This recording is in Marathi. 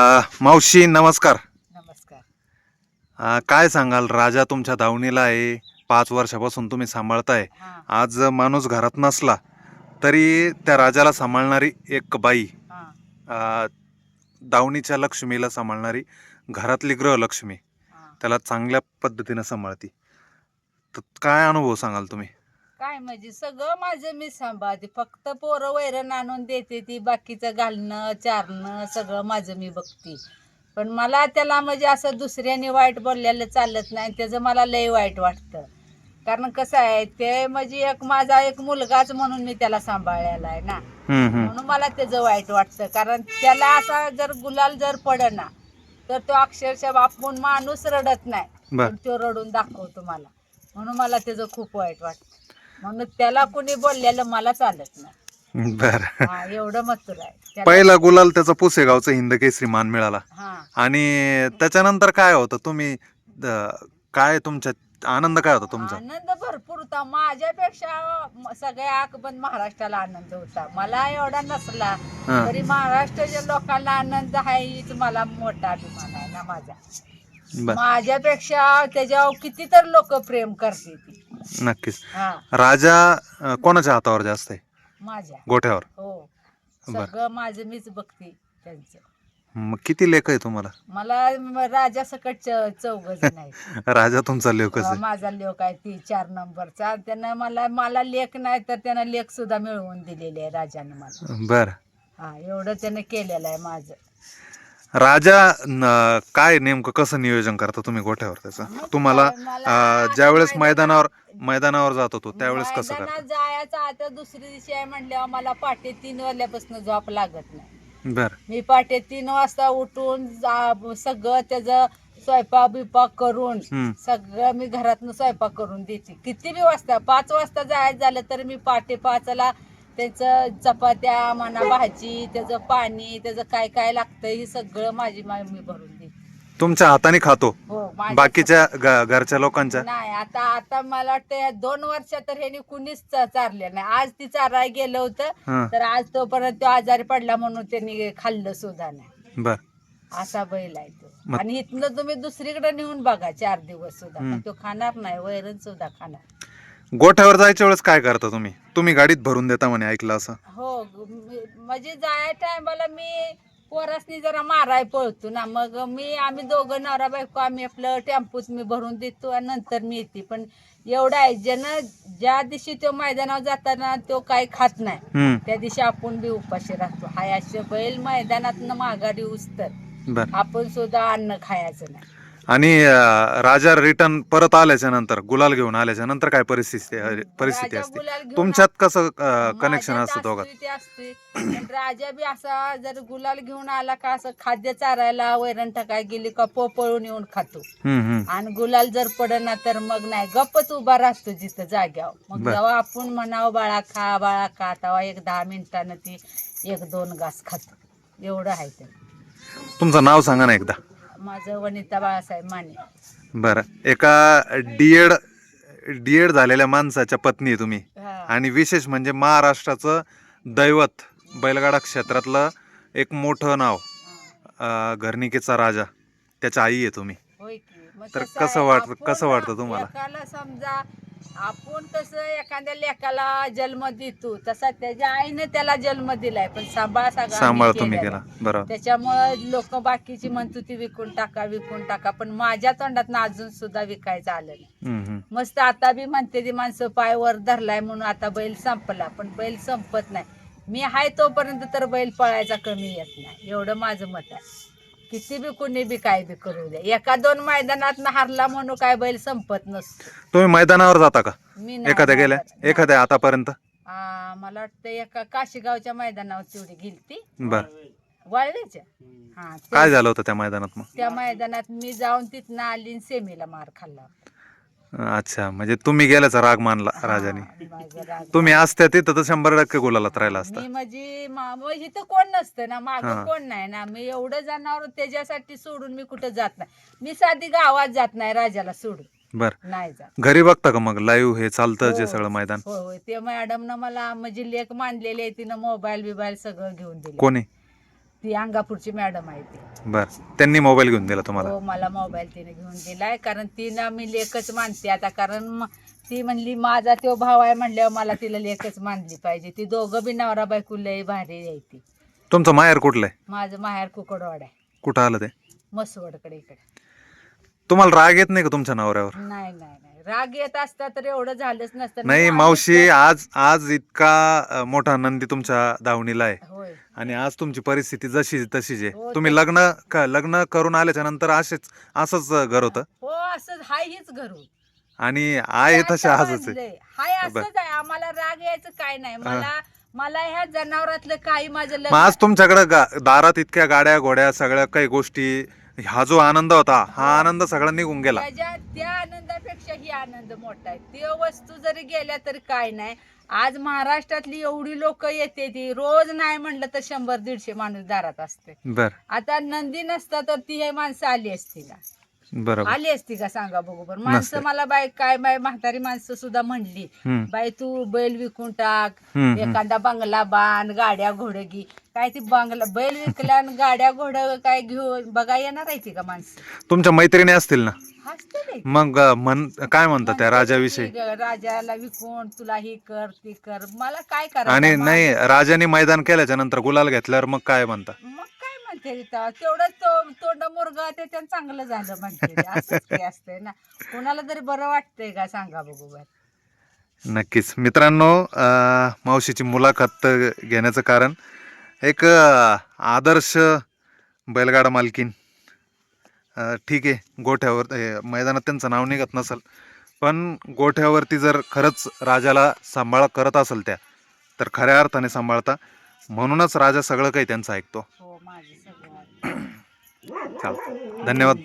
अ, मावशी नमस्कार. नमस्कार. अ, काय सांगाल? राजा तुमच्या दावणीला आहे. पाच वर्षापासून तुम्ही सांभाळताय. हा. आज माणूस घरात नसला तरी त्या राजाला सांभाळणारी एक बाई हा. अ, दावणीच्या लक्ष्मीला सांभाळणारी घरातली गृहलक्ष्मी हा. त्याला चांगल्या पद्धतीनं सांभाळती. तर काय अनुभव सांगाल तुम्ही? काय म्हणजे सगळं माझं मी सांभाळते. फक्त पोरं वैरण आणून देते ती बाकीचं घालणं चारणं सगळं माझं मी बघते. पण मला त्याला म्हणजे असं दुसऱ्याने वाईट बोललेलं चालत नाही त्याचं मला लय वाईट वाटतं. कारण कसं आहे ते म्हणजे एक माझा एक मुलगाच म्हणून मी त्याला सांभाळलेला आहे ना. म्हणून मला त्याचं वाईट वाटतं. कारण त्याला असा जर गुलाल जर पडना तर तो अक्षरशः आपण माणूस रडत नाही. तो रडून दाखवतो मला. म्हणून मला त्याचं खूप वाईट वाटतं. म्हणून त्याला कोणी बोललेलं मला चालत नाही. बर. हा एवढं मथुर आहे. त्याला- पहिला गुलाल त्याचा पुसेगावचा हिंद केसरी मान मिळाला. हा. आणि त्याच्यानंतर काय होतं तुम्ही द- काय तुमच्या आनंद काय होता तुमचा? आनंद भरपूर होता. माझ्यापेक्षा म- सगळ्या आकबंद महाराष्ट्राला आनंद होता. मला एवढा नसला हा. तरी महाराष्ट्राच्या लोकांना आनंद आहे हीच मला मोठा अभिमान आहे ना माझा. बर. माझ्यापेक्षा त्याच्यावर किती तर लोक प्रेम करते ती नक्कीच. हा. राजा अं, कोणाच्या हातावर जास्त आहे? माझ्या. गोठ्यावर. हो. बर. सगळं माझं मीच बघते त्यांचं. मग किती लेख आहे तुम्हाला? मला म- राजा सकट चौघ जण आहेत. राजा तुमचा लेखच अं, आहे माझा लेख आहे ती चार नंबरचा. त्यानं मला मला लेख नाही तर त्यानं लेख सुद्धा मिळवून दिलेले आहे राजाने मला. बर. हा एवढं त्यानं केलेलं आहे माझं. राजा न- काय नेमकं कसं नियोजन करता तुम्ही गोठ्यावर त्याचं? तुम्हाला अं, ज्यावेळेस मैदानावर- मैदानावर जात होतो त्यावेळेस कसं मैदानात जायचं आता दुसऱ्या दिवशी आहे म्हणल्यावर मला पहाटे तीन वाजल्यापासून झोप लागत नाही. बर. मी पहाटे तीन वाजता उठून जा- सगळं त्याचं स्वयंपाक बिपाक करून हम्म. सगळं मी घरातनं स्वयंपाक करून देते. किती बी वाजता पाच वाजता जायचं झालं तर मी पहाटे पाचला त्याचं चपात्या म्हणा भाजी त्याचं पाणी त्याचं काय काय लागतं हे सगळं माझी मा- मी भरून देते. तुमच्या हाताने खातो? हो माझ्या- बाकीच्या घरच्या लोकांच्या? नाही आता आता मला वाटतं या दोन वर्षात तर ह्यानी कुणीच चा- चारलं नाही. आज ती चाराय गेलं होतं हं, तर आज तोपर्यंत तो आजारी पडला म्हणून त्यांनी खाल्लं सुद्धा नाही. बर. असा बैल आहे तो. मग- आणि इथनं तुम्ही दुसरीकडे नेऊन बघा चार दिवस सुद्धा. हम्म. पण तो खाणार नाही वैरण सुद्धा खाणार. गोठ्यावर जायच्या वेळेस काय करता तुम्ही? तुम्ही गाडीत भरून देता म्हणे ऐकलं असं. हो ग- मी- म्हणजे जाय टायमाला मी पोरासनी जरा माराय पळतो ना मग मी आम्ही दोघं नवरा बायको आम्ही आपलं टेम्पोत मी भरून देतो आणि नंतर मी येते. पण एवढं आहे ज्यानं ज्या दिवशी तो मैदानावर जाताना तो काही खात नाही हम्म, त्या दिवशी आपण बी उपाशी राहतो. हाय असे बैल मैदानात माघारी उचतर. बर. आपण सुद्धा अन्न खायचं नाही. आणि अं, राजा रिटर्न परत आल्याच्यानंतर गुलाल घेऊन आल्याच्यानंतर काय परिस्थिती परिस्थिती राजा असते? गुलाल घेऊन तुमच्यात कसं कनेक्शन माझ्यात असतं दोघात? असते ते असते. पण राजा बी असा जर गुलाल घेऊन आला का असं खाद्य चारायला वैरण टाकाय गेली का पोपळून येऊन खातो. हम्म, हम्म. आणि गुलाल जर पडना तर मग नाही गप्पच उभा राहतो जिथं जाग्यावर. मग बर. जेव्हा आपण म्हणावं बाळा खा बाळा खा तेव्हा एक दहा मिनिटानं ती एक दोन घास खातो. एवढं आहे ते. तुमचं नाव सांगा ना एकदा. माझं वनिता बाळासाहेब माने. बरं. एका डीएड डीएड झालेल्या माणसाच्या पत्नी आहे तुम्ही. हा. आणि विशेष म्हणजे महाराष्ट्राचं दैवत बैलगाडा क्षेत्रातलं एक मोठं नाव अं, घरणिकेचा राजा. त्याच्या आई आहे तुम्ही. होय की. मग तर कसं आहे, वाटतं- आपण कसं वाटतं तुम्हाला? एकाला समजा आपण कसं एखाद्या लेकाला जन्म देतो तसा त्याच्या आईने त्याला जन्म दिलाय पण सांभाळ सगळा सांभाळ तुम्ही केला आहे. बरोबर त्याच्यामुळं लोक बाकीची म्हणतो ती विकून टाका विकून टाका पण माझ्या तोंडात अजून सुद्धा विकायचं आलं नाही हम्म. मस्त आता बी म्हणते ती माणसं पाय वर धरलाय म्हणून आता बैल संपला पण बैल संपत नाही मी हाय तोपर्यंत तर बैल पळायचा कमी येत नाही एवढं माझं मत आहे किती बी कुणी बी काय बी करू द्या. एका दोन मैदानात हारला म्हणून काय बैल संपत नसतो. तुम्ही मैदानावर जाता का? मी नाही एखाद्या गेल्या. एखाद्या आतापर्यंत? आ, मला वाटतं एका काशीगावच्या मैदानावर तेवढी गेलती. बर. वाळव्याच्या हा ते- काय झालं होतं त्या मैदानात मग? त्या मैदानात मी जाऊन तिथनं आली आणि सेमीला मार खाल्ला. अच्छा म्हणजे तुम्ही गेल्याचा राग मानला राजाने. हा, माझा राग. तुम्ही असत्या तिथं तर शंभर टक्के गुलालात राहिला असता. मी म्हणजे मा- मग इथं कोण नसतं ना माग हा. कोण नाही ना. मी एवढं जनावर त्याच्यासाठी सोडून मी कुठं जात नाही. मी साधी गावात जात नाही राजाला सोडून. बर. नाही जात. घरी बघता का मग? लाईव्ह हे चालतं जे हो. सगळं मैदान? होय होय ते मॅडमनं मला म्हणजे लेख मांडलेले आहे तिनं मोबाईल बिबाईल सगळं घेऊन दिले. कोणी? ती अंगापूरची मॅडम आहे ती. बर त्यांनी मोबाईल घेऊन दिला तुम्हाला? हो मला मोबाईल तिने घेऊन दिलाय कारण तिनं मी लेखच मानते. आता कारण म- ती म्हणली माझा तो भाव आहे म्हणल्यावर मला तिला लेखच मानली पाहिजे. ती दोघं बी नवरा बायको लय भारी आहे ती. तुमचं माहेर कुठलं आहे? माझं माहेर कुकडवाड आहे. कुठं आलं ते? मसवडकडे इकडे. तुम्हाला राग येत नाही का तुमच्या नवऱ्यावर? नाही नाही नाही. राग येत असता तर एवढं झालंच नसतं. नाही मी मावशी आज आज इतका अ, मोठा नंदी तुमच्या दावणीला आहे. होय. आणि आज तुमची परिस्थिती जशी तशीच आहे. हो, तुम्ही तशी. लग्न क- लग्न करून आल्याच्यानंतर असेच असंच घर होतं? हो असं हाय हीच घरून आणि आहे तसे आजच आहे. वाजलंय. हाय बर. असंच आहे. आम्हाला राग यायचं काय नाही. मला मला ह्या जनावरातलं काही माझं मग आज तुमच्याकडे गा- दारात इतक्या गाड्या घोड्या सगळ्या काही गोष्टी हा जो आनंद होता हा आनंद सगळा निघून गेला. त्याच्या त्या आनंदापेक्षा ही आनंद मोठा आहे. ते वस्तू जरी गेल्या तरी काय नाही. आज महाराष्ट्रातली एवढी लोक येते ती रोज नाही म्हणलं तर शंभर दीडशे माणूस दारात असते. बर. आता नंदी नसता तर ती हे माणसं आली असती का बरोबर. आली असती का सांगा बघू बरं. माणसं नसते. मला बाई काय बाई म्हातारी माणसं सुद्धा म्हणली हम्म, बाई तू बैल विकून टाक हम्म, हम्म. एखादा बंगला बांध गाड्या घोडं घे. काय ती बंगला बैल विकल्या आणि गाड्या घोडं काय घेऊन बघा येणार आहे ती का माणसं? तुमच्या मैत्रिणी असतील ना? हसते. मग अ, म्हण काय म्हणतात त्या राजाविषयी? की राजाला विकून तुला ही कर ती कर. मला काय करायचं? आणि नाही राजाने मैदान केल्याच्यानंतर गुलाल घेतल्यावर मग काय म्हणता? मग काय म्हणते तेव्हा? तेवढंच तो तोंड मुरगा ते त्यानं चांगलं झालं म्हणते. असंच असतंय ना. कोणाला तरी बरं वाटतंय का सांगा बघू बरं. नक्कीच. मित्रांनो अ, मावशीची मुलाखत घेण्याचं कारण एक अ, आदर्श बैलगाडा मालकीन. अ, ठीक आहे गोठ्यावर हे, मैदानात त्यांचं नाव निघत नसेल पण गोठ्यावरती जर खरंच राजाला सांभाळ करत असेल त्या तर खऱ्या अर्थाने सांभाळता. म्हणूनच राजा सगळं काही त्यांचं ऐकतो. हो माझं चालतं धन्यवाद.